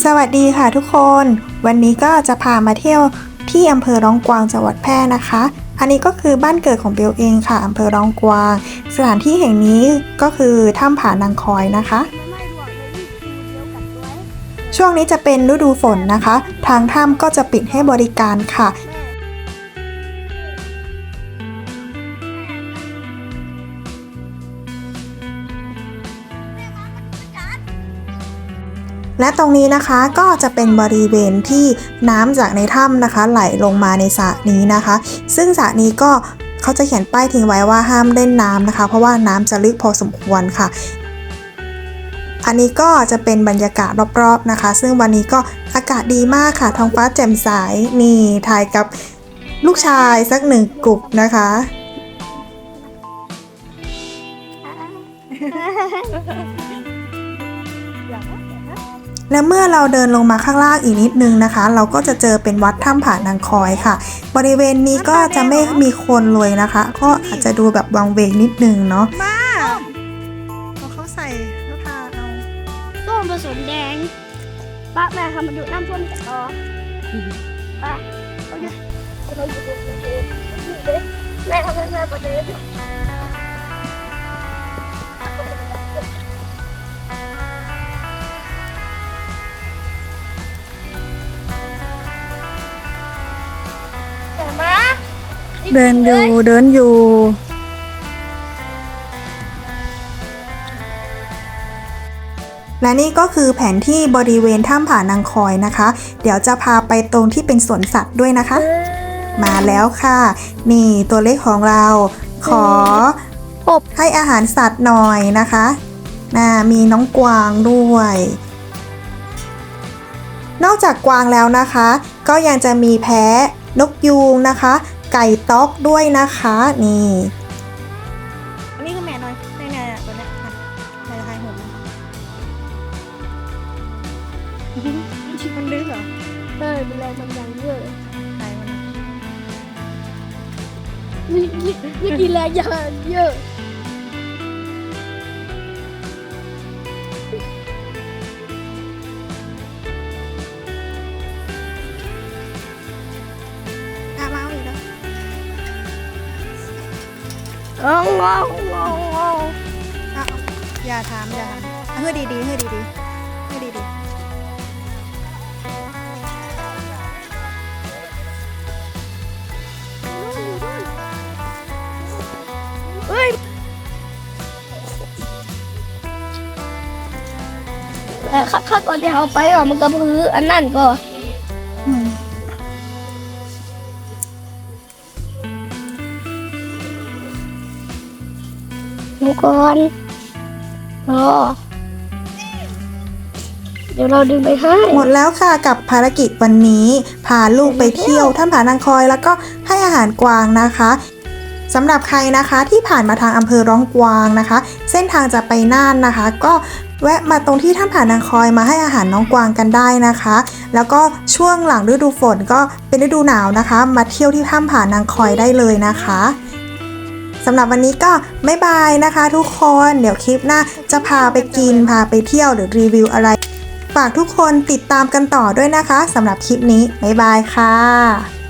สวัสดีค่ะทุกคน วันนี้ก็จะพามาเที่ยวที่อำเภอร้องกวางจังหวัดแพร่นะคะ อันนี้ก็คือบ้านเกิดของเบลเองค่ะอำเภอร้องกวาง สถานที่แห่งนี้ก็คือถ้ำผานางคอยนะคะ ช่วงนี้จะเป็นฤดูฝนนะคะ ทางถ้ำก็จะปิดให้บริการค่ะ และตรงนี้นะคะก็จะเป็นบริเวณที่น้ำจากในถ้ำนะคะ ไหลลงมาในสระนี้นะคะ ซึ่งสระนี้ก็เขาจะเขียนป้ายทิ้งไว้ว่าห้ามเล่นน้ำนะคะ เพราะว่าน้ำจะลึกพอสมควรค่ะ อันนี้ก็จะเป็นบรรยากาศรอบๆนะคะ ซึ่งวันนี้ก็อากาศดีมากค่ะท้องฟ้าแจ่มใสนี่ถ่ายกับลูกชายสักหนึ่งกลุ่มนะคะ และเมื่อเราเดินลงมาข้างล่างอีกนิดนึงนะคะ เราก็จะเจอเป็นวัดถ้ำผานางคอยค่ะ บริเวณนี้ก็จะไม่มีคนเลยนะคะ ก็อาจจะดูแบบวังเวงนิดนึงเนาะมาเขาใส่เขาทาเอาส้มผสมแดงป้าแม่ทำมาดูน้ำท่วมจากต่อป้าโอเคเราอยู่ตรงนี้แม่ทำให้แม่ประเดี๋ย เดินอยู่เดินอยู่และนี่ก็คือแผนที่บริเวณถ้ำผานางคอยนะคะ เดี๋ยวจะพาไปตรงที่เป็นสวนสัตว์ด้วยนะคะ มาแล้วค่ะ นี่ตัวเล็กของเรา ขออบให้อาหารสัตว์หน่อยนะคะน่ามีน้องกวางด้วย นอกจากกวางแล้วนะคะ ก็ยังจะมีแพะนกยูงนะคะ ไก่ต๊อกด้วยนะคะนี่อันนี้คือแม่น้อยในเนี่ยตัวเนี้ยค่ะในไทยผมมันดื้อเหรอเออเป็นแรงกำลังเยอะไทยมันนี่นี่นี่กินแรงเยอะเยอะอะ โอ้โหโอ้โหอะอย่าถามอย่าถามเฮ้ยดีๆเฮ้ยดีๆเฮ้ยดีๆเฮ้ยแต่ข้าข้าก่อนที่เอาไปอะมันก็พื้อันนั่นก็ ดูก่อนรอเดี๋ยวเราดึงไปให้ หมดแล้วค่ะกับภารกิจวันนี้ พาลูกไปเที่ยวท่านผานางคอยแล้วก็ให้อาหารกวางนะคะสำหรับใครนะคะที่ผ่านมาทางอำเภอร้องกวางนะคะ เส้นทางจะไปน่านนะคะ ก็แวะมาตรงที่ท่านผานางคอยมาให้อาหารน้องกวางกันได้นะคะ แล้วก็ช่วงหลังฤดูฝนก็เป็นฤดูหนาวนะคะ มาเที่ยวที่ถ้ำผานางคอยได้เลยนะคะ สำหรับวันนี้ก็บ๊ายบายนะคะทุกคนเดี๋ยวคลิปหน้าจะพาไปกินพาไปเที่ยวหรือรีวิวอะไร ฝากทุกคนติดตามกันต่อด้วยนะคะสำหรับคลิปนี้บ๊ายบายค่ะ